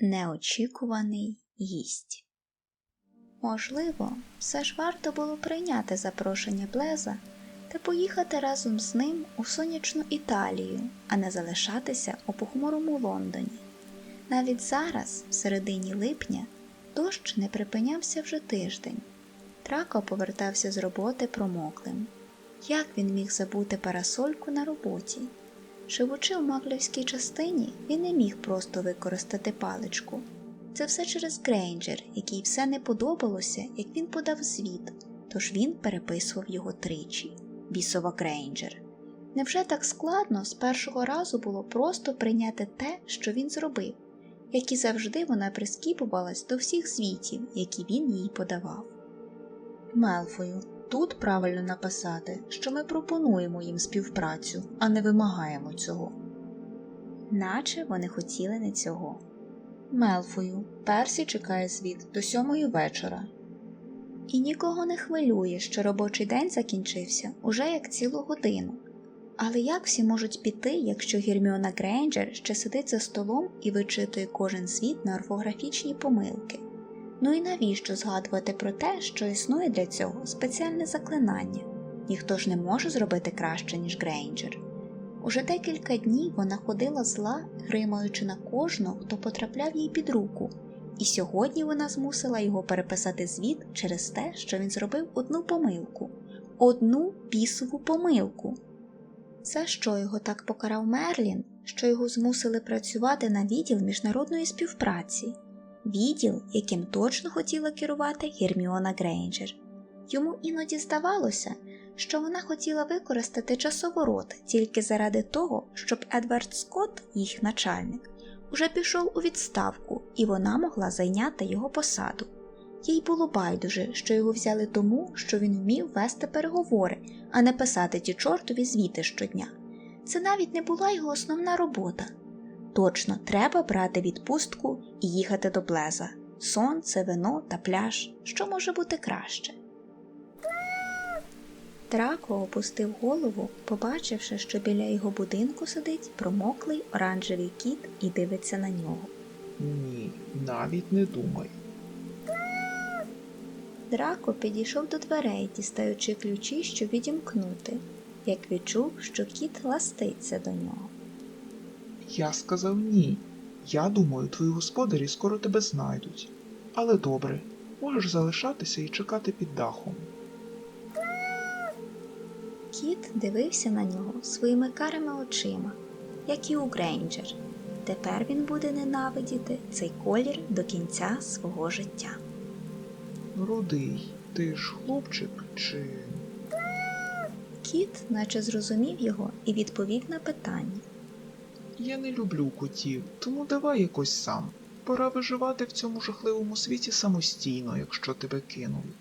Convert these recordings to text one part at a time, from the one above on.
неочікуваний гість. Можливо, все ж варто було прийняти запрошення Блеза та поїхати разом з ним у сонячну Італію, а не залишатися у похмурому Лондоні. Навіть зараз, в середині липня, дощ не припинявся вже тиждень. Трако повертався з роботи промоклим. Як він міг забути парасольку на роботі? Живучи в маклівській частині, він не міг просто використати паличку. Це все через Грейнджер, якій все не подобалося, як він подав звіт, тож він переписував його тричі. Бісова Грейнджер. Невже так складно з першого разу було просто прийняти те, що він зробив, як і завжди вона прискіпувалась до всіх звітів, які він їй подавав. Мелфою, тут правильно написати, що ми пропонуємо їм співпрацю, а не вимагаємо цього. Наче вони хотіли не цього. Мелфою, Персі чекає звіт до сьомої вечора. І нікого не хвилює, що робочий день закінчився уже як цілу годину. Але як всі можуть піти, якщо Герміона Грейнджер ще сидить за столом і вичитує кожен звіт на орфографічні помилки? Ну і навіщо згадувати про те, що існує для цього спеціальне заклинання? Ніхто ж не може зробити краще, ніж Грейнджер. Уже декілька днів вона ходила зла, гримаючи на кожного, хто потрапляв їй під руку, і сьогодні вона змусила його переписати звіт через те, що він зробив одну помилку, одну бісову помилку. За що його так покарав Мерлін, що його змусили працювати на відділ міжнародної співпраці, відділ, яким точно хотіла керувати Герміона Грейнджер. Йому іноді здавалося, що вона хотіла використати часоворот тільки заради того, щоб Едвард Скотт, їх начальник, уже пішов у відставку, і вона могла зайняти його посаду. Їй було байдуже, що його взяли тому, що він вмів вести переговори, а не писати ті чортові звіти щодня. Це навіть не була його основна робота. Точно, треба брати відпустку і їхати до Блеза. Сонце, вино та пляж. Що може бути краще? Драко опустив голову, побачивши, що біля його будинку сидить промоклий оранжевий кіт і дивиться на нього. Ні, навіть не думай. Драко підійшов до дверей, дістаючи ключі, щоб відімкнути, як відчув, що кіт ластиться до нього. Я сказав ні. Я думаю, твої господарі скоро тебе знайдуть. Але добре, можеш залишатися і чекати під дахом. Кіт дивився на нього своїми карими очима, як і у Грейнджер. Тепер він буде ненавидіти цей колір до кінця свого життя. Рудий, ти ж хлопчик чи. Кіт, наче зрозумів його, і відповів на питання. Я не люблю котів, тому давай якось сам. Пора виживати в цьому жахливому світі самостійно, якщо тебе кинули.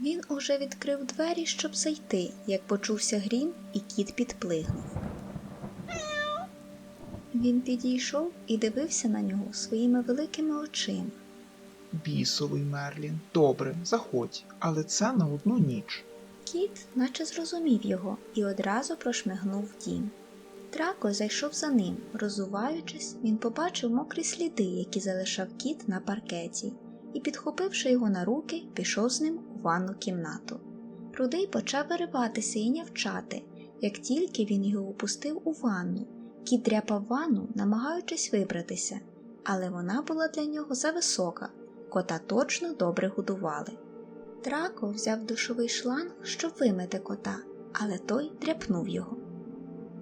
Він уже відкрив двері, щоб зайти, як почувся грім, і кіт підплигнув. Він підійшов і дивився на нього своїми великими очима. Бісовий Мерлін. Добре, заходь, але це на одну ніч. Кіт наче зрозумів його і одразу прошмигнув в дім. Драко зайшов за ним. Розуваючись, він побачив мокрі сліди, які залишав кіт на паркеті, і, підхопивши його на руки, пішов з ним у ванну кімнату. Рудий почав вириватися і нявчати, як тільки він його опустив у ванну. Кіт дряпав ванну, намагаючись вибратися, але вона була для нього зависока, кота точно добре годували. Драко взяв душовий шланг, щоб вимити кота, але той дряпнув його.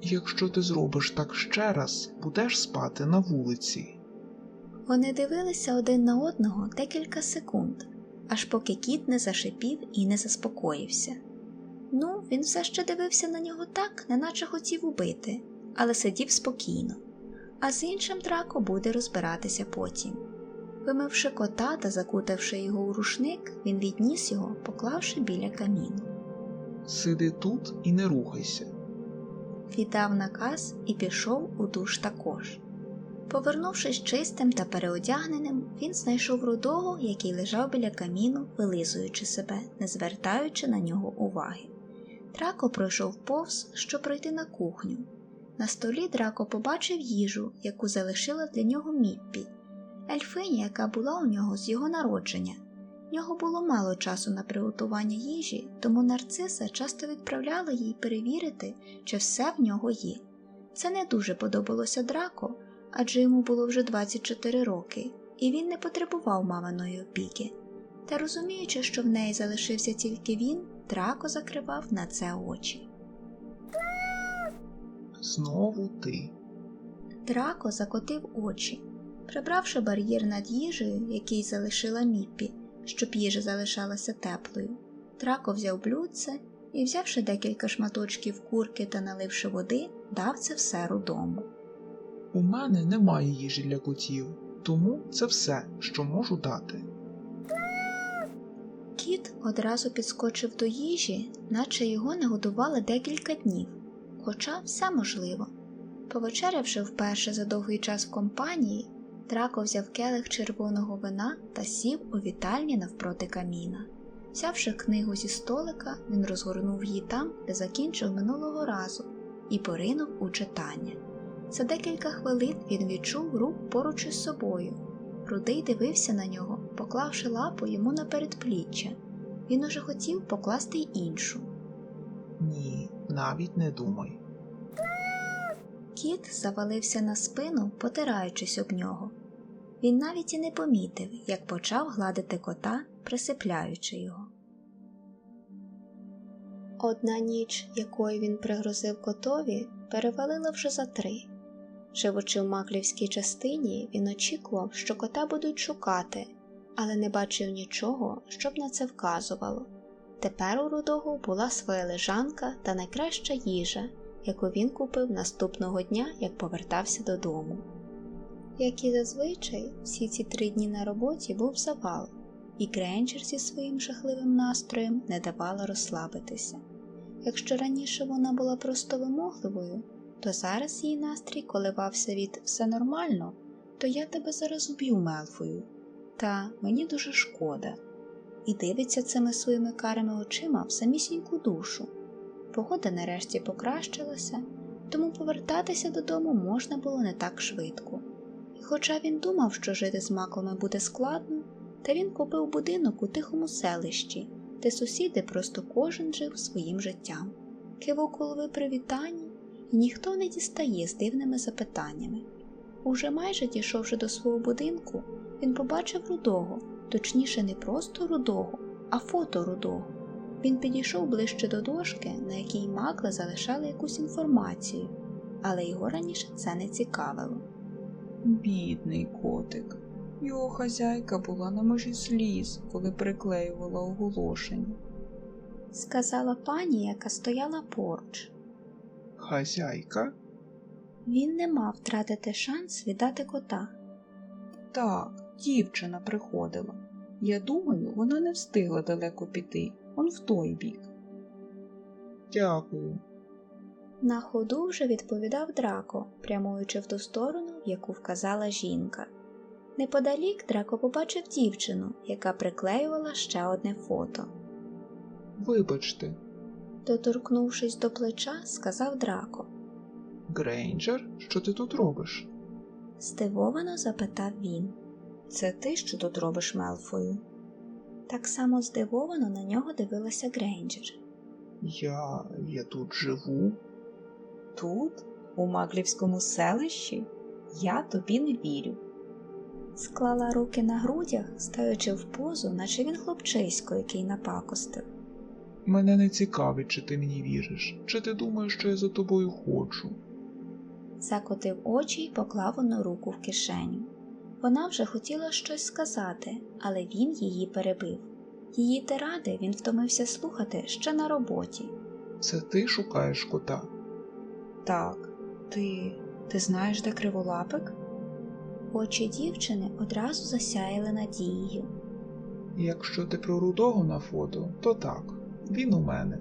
Якщо ти зробиш так ще раз, будеш спати на вулиці. Вони дивилися один на одного декілька секунд, аж поки кіт не зашипів і не заспокоївся. Ну, він все ще дивився на нього так, неначе хотів убити, але сидів спокійно, а з іншим драко буде розбиратися потім. Вимивши кота та закутавши його у рушник, він відніс його, поклавши біля каміну. Сиди тут і не рухайся. Віддав наказ і пішов у душ також. Повернувшись чистим та переодягненим, він знайшов рудого, який лежав біля каміну, вилизуючи себе, не звертаючи на нього уваги. Трако пройшов повз, щоб пройти на кухню. На столі Драко побачив їжу, яку залишила для нього Міппі, ельфиня, яка була у нього з його народження. Нього було мало часу на приготування їжі, тому нарциса часто відправляла їй перевірити, чи все в нього є. Це не дуже подобалося Драко, адже йому було вже 24 роки, і він не потребував маминої опіки. Та розуміючи, що в неї залишився тільки він, Драко закривав на це очі. Знову ти. Драко закотив очі. Прибравши бар'єр над їжею, який залишила Міппі, щоб їжа залишалася теплою, Драко взяв блюдце і, взявши декілька шматочків курки та наливши води, дав це все рудому. У мене немає їжі для котів, тому це все, що можу дати. Кіт одразу підскочив до їжі, наче його не годували декілька днів, хоча все можливо. Повечерявши вперше за довгий час в компанії, Драко взяв келих червоного вина та сів у вітальні навпроти каміна. Взявши книгу зі столика, він розгорнув її там, де закінчив минулого разу, і поринув у читання. За декілька хвилин він відчув рух поруч із собою. Рудий дивився на нього, поклавши лапу йому на передпліччя. Він уже хотів покласти й іншу. Ні, навіть не думай. Кіт завалився на спину, потираючись об нього. Він навіть і не помітив, як почав гладити кота, присипляючи його. Одна ніч, якою він пригрозив котові, перевалила вже за три. Живучи в маклівській частині, він очікував, що кота будуть шукати, але не бачив нічого, щоб на це вказувало. Тепер у рудого була своя лежанка та найкраща їжа, яку він купив наступного дня, як повертався додому. Як і зазвичай, всі ці три дні на роботі був завал, і Гренджер зі своїм жахливим настроєм не давала розслабитися. Якщо раніше вона була просто вимогливою, то зараз її настрій коливався від все нормально, то я тебе зараз уб'ю Мелфою. Та мені дуже шкода. І дивиться цими своїми карими очима в самісіньку душу. Погода нарешті покращилася, тому повертатися додому можна було не так швидко. І хоча він думав, що жити з маклами буде складно, та він купив будинок у тихому селищі, де сусіди просто кожен жив своїм життям. Кивок голови привітання, і ніхто не дістає з дивними запитаннями. Уже майже дійшовши до свого будинку, він побачив рудого, точніше, не просто рудого, а фото рудого. Він підійшов ближче до дошки, на якій макли залишали якусь інформацію, але його раніше це не цікавило. Бідний котик. Його хазяйка була на межі сліз, коли приклеювала оголошення. Сказала пані, яка стояла поруч. Хазяйка? Він не мав втратити шанс віддати кота. Так, дівчина приходила. Я думаю, вона не встигла далеко піти, он в той бік. Дякую. На ходу вже відповідав Драко, прямуючи в ту сторону, в яку вказала жінка. Неподалік Драко побачив дівчину, яка приклеювала ще одне фото. Вибачте, Доторкнувшись до плеча, сказав Драко. Грейнджер, що ти тут робиш? Здивовано запитав він. Це ти що тут робиш Мелфою? Так само здивовано на нього дивилася Грейнджер. Я. я тут живу. Тут, у Маклівському селищі? Я тобі не вірю. Склала руки на грудях, стаючи в позу, наче він хлопчисько, який напакостив. Мене не цікавить, чи ти мені віриш, чи ти думаєш, що я за тобою ходжу. Закотив очі й поклав одну руку в кишеню. Вона вже хотіла щось сказати, але він її перебив. Її тиради він втомився слухати ще на роботі. Це ти шукаєш кота? Так, ти. ти знаєш, де криволапик? Очі дівчини одразу засяяли надією. Якщо ти про рудого на фото, то так, він у мене.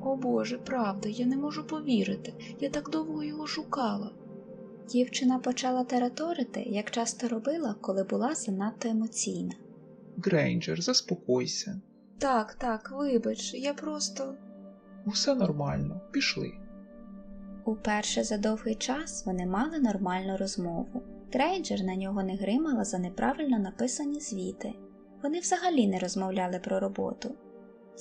О Боже, правда, я не можу повірити. Я так довго його шукала. Дівчина почала тераторити, як часто робила, коли була занадто емоційна. Грейнджер, заспокойся. Так, так, вибач, я просто. Усе нормально, пішли. Уперше за довгий час вони мали нормальну розмову. Грейнджер на нього не гримала за неправильно написані звіти. Вони взагалі не розмовляли про роботу.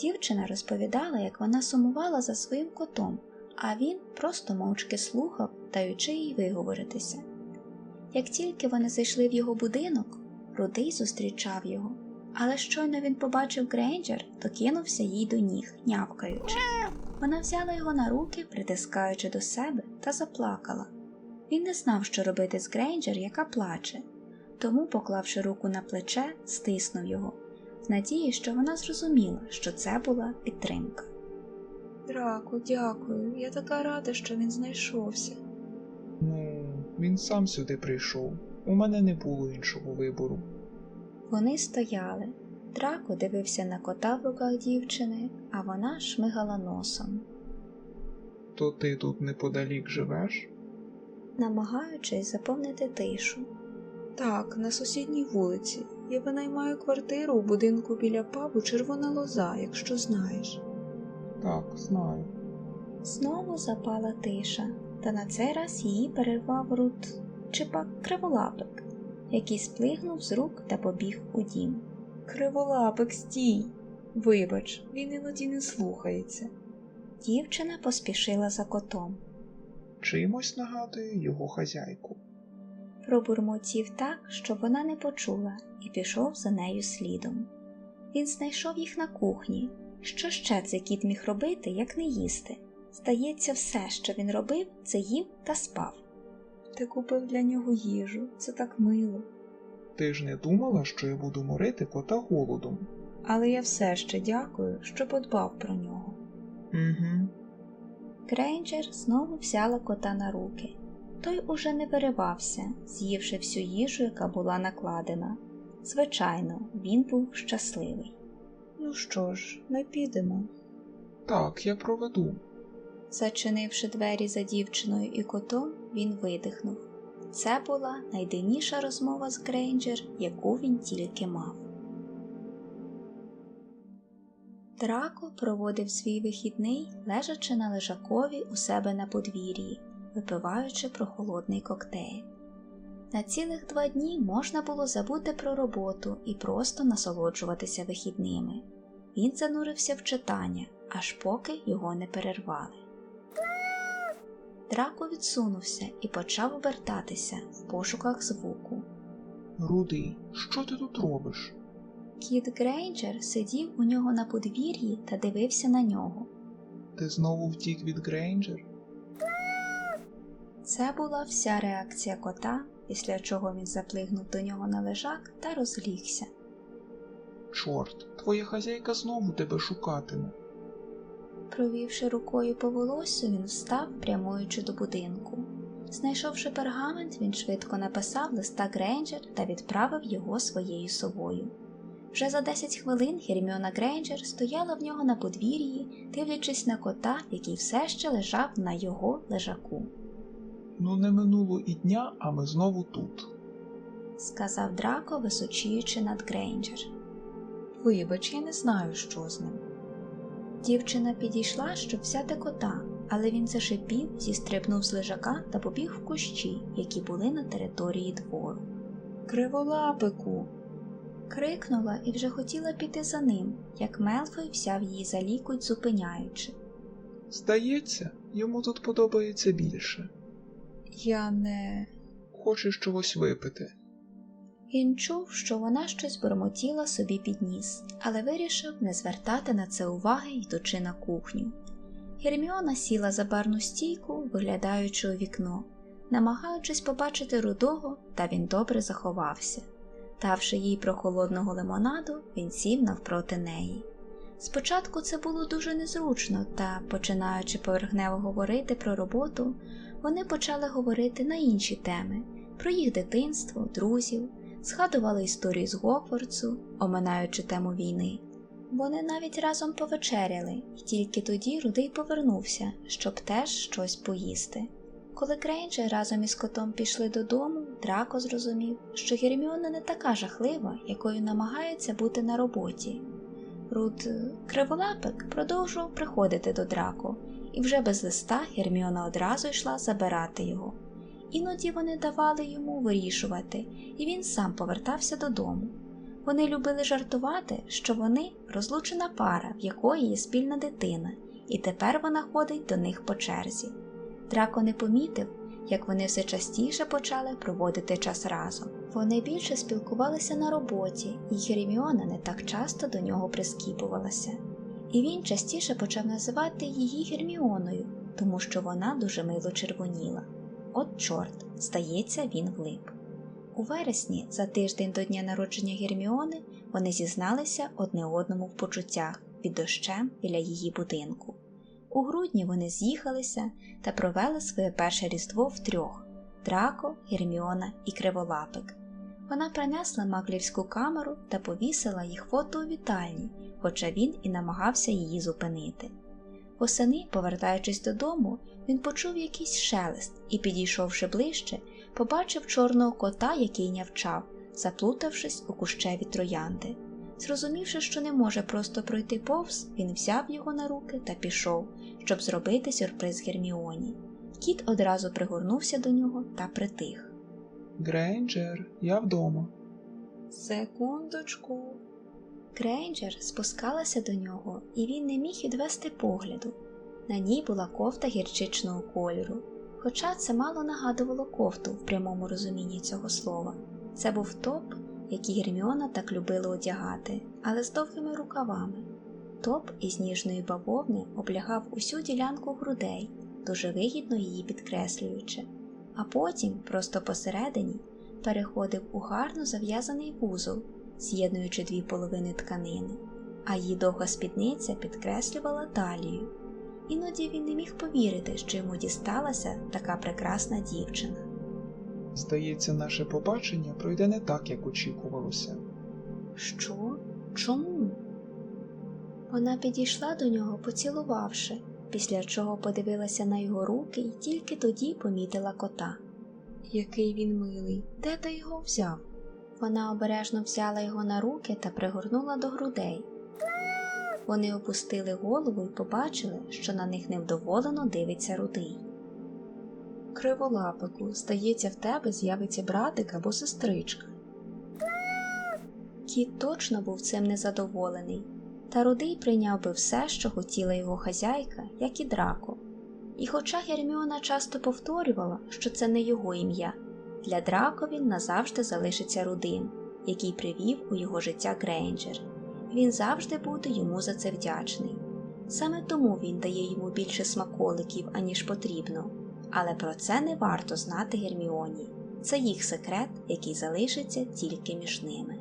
Дівчина розповідала, як вона сумувала за своїм котом, а він просто мовчки слухав, даючи їй виговоритися. Як тільки вони зайшли в його будинок, рудий зустрічав його, але щойно він побачив Грейнджер, то кинувся їй до ніг, нявкаючи. Вона взяла його на руки, притискаючи до себе, та заплакала. Він не знав, що робити з Грейнджер, яка плаче, тому, поклавши руку на плече, стиснув його, в надії, що вона зрозуміла, що це була підтримка. Драку, дякую. Я така рада, що він знайшовся. Ну, він сам сюди прийшов. У мене не було іншого вибору. Вони стояли. Драко дивився на кота в руках дівчини, а вона шмигала носом, То ти тут неподалік живеш? намагаючись заповнити тишу. Так, на сусідній вулиці. Я винаймаю квартиру у будинку біля пабу Червона лоза, якщо знаєш. Так, знаю. Знову запала тиша, та на цей раз її перервав Рут чи пак криволапик, який сплигнув з рук та побіг у дім. Криволапик, стій. Вибач, він іноді не слухається. Дівчина поспішила за котом. Чимось нагадує його хазяйку. Пробурмотів так, щоб вона не почула, і пішов за нею слідом. Він знайшов їх на кухні. Що ще цей кіт міг робити, як не їсти? Здається, все, що він робив, це їв та спав. Ти купив для нього їжу, це так мило. Ти ж не думала, що я буду морити кота голодом? Але я все ще дякую, що подбав про нього. Угу. Грейнджер знову взяла кота на руки. Той уже не виривався, з'ївши всю їжу, яка була накладена. Звичайно, він був щасливий. Ну що ж, ми підемо. Так, я проведу. Зачинивши двері за дівчиною і котом, він видихнув. Це була найдивніша розмова з Грейнджер, яку він тільки мав. Драко проводив свій вихідний, лежачи на лежакові у себе на подвір'ї, випиваючи прохолодний коктейль. На цілих два дні можна було забути про роботу і просто насолоджуватися вихідними. Він занурився в читання, аж поки його не перервали. Драко відсунувся і почав обертатися в пошуках звуку. Рудий, що ти тут робиш? Кіт Грейнджер сидів у нього на подвір'ї та дивився на нього. Ти знову втік від Грейнджер? Це була вся реакція кота, після чого він заплигнув до нього на лежак та розлігся. Чорт, твоя хазяйка знову тебе шукатиме. Провівши рукою по волосю, він встав, прямуючи до будинку. Знайшовши пергамент, він швидко написав листа Грейнджер та відправив його своєю совою. Вже за 10 хвилин Герміона Грейнджер стояла в нього на подвір'ї, дивлячись на кота, який все ще лежав на його лежаку. Ну, не минуло і дня, а ми знову тут. Сказав Драко, височіючи над Грейнджер. Вибач, я не знаю, що з ним. Дівчина підійшла, щоб взяти кота, але він зашипів, зістрибнув з лежака та побіг в кущі, які були на території двору. Криволапику. Крикнула і вже хотіла піти за ним, як Мелфой взяв її за лікуть, зупиняючи. Здається, йому тут подобається більше. Я не. Хочеш чогось випити. Він чув, що вона щось бурмотіла собі під ніс, але вирішив не звертати на це уваги, йдучи на кухню. Герміона сіла за барну стійку, виглядаючи у вікно, намагаючись побачити рудого, та він добре заховався. Давши їй прохолодного лимонаду, він сів навпроти неї. Спочатку це було дуже незручно, та, починаючи поверхнево говорити про роботу, вони почали говорити на інші теми про їх дитинство, друзів, згадували історію з Гокворцу, оминаючи тему війни. Вони навіть разом повечеряли, і тільки тоді Рудий повернувся, щоб теж щось поїсти. Коли Грейнджер разом із котом пішли додому, Драко зрозумів, що Герміона не така жахлива, якою намагається бути на роботі. Руд Криволапик продовжував приходити до Драко і вже без листа Герміона одразу йшла забирати його. Іноді вони давали йому вирішувати, і він сам повертався додому. Вони любили жартувати, що вони розлучена пара, в якої є спільна дитина, і тепер вона ходить до них по черзі. Драко не помітив, як вони все частіше почали проводити час разом. Вони більше спілкувалися на роботі, і Герміона не так часто до нього прискіпувалася. І він частіше почав називати її Герміоною, тому що вона дуже мило червоніла. От чорт, здається, він влип. У вересні, за тиждень до дня народження Герміони, вони зізналися одне одному в почуттях під дощем біля її будинку. У грудні вони з'їхалися та провели своє перше різдво втрьох Драко, Герміона і Криволапик. Вона принесла маклівську камеру та повісила їх фото у вітальні, хоча він і намагався її зупинити. Восени, повертаючись додому, він почув якийсь шелест і, підійшовши ближче, побачив чорного кота, який нявчав, заплутавшись у кущеві троянди. Зрозумівши, що не може просто пройти повз, він взяв його на руки та пішов, щоб зробити сюрприз Герміоні. Кіт одразу пригорнувся до нього та притих. Грейнджер, я вдома. Секундочку. Грейнджер спускалася до нього, і він не міг відвести погляду. На ній була кофта гірчичного кольору, хоча це мало нагадувало кофту в прямому розумінні цього слова. Це був топ, який Герміона так любила одягати, але з довгими рукавами. Топ із ніжної бавовни облягав усю ділянку грудей, дуже вигідно її підкреслюючи, а потім, просто посередині, переходив у гарно зав'язаний вузол, з'єднуючи дві половини тканини, а її довга спідниця підкреслювала талію. Іноді він не міг повірити, що йому дісталася така прекрасна дівчина. Здається, наше побачення пройде не так, як очікувалося. Що? Чому? Вона підійшла до нього, поцілувавши, після чого подивилася на його руки і тільки тоді помітила кота. Який він милий. Де ти його взяв? Вона обережно взяла його на руки та пригорнула до грудей. Вони опустили голову і побачили, що на них невдоволено дивиться рудий. Криволапику, здається, в тебе з'явиться братик або сестричка. Кіт точно був цим незадоволений, та рудий прийняв би все, що хотіла його хазяйка, як і драко. І хоча Герміона часто повторювала, що це не його ім'я, для драко він назавжди залишиться рудим, який привів у його життя Грейнджер. Він завжди буде йому за це вдячний. Саме тому він дає йому більше смаколиків, аніж потрібно. Але про це не варто знати Герміоні. Це їх секрет, який залишиться тільки між ними.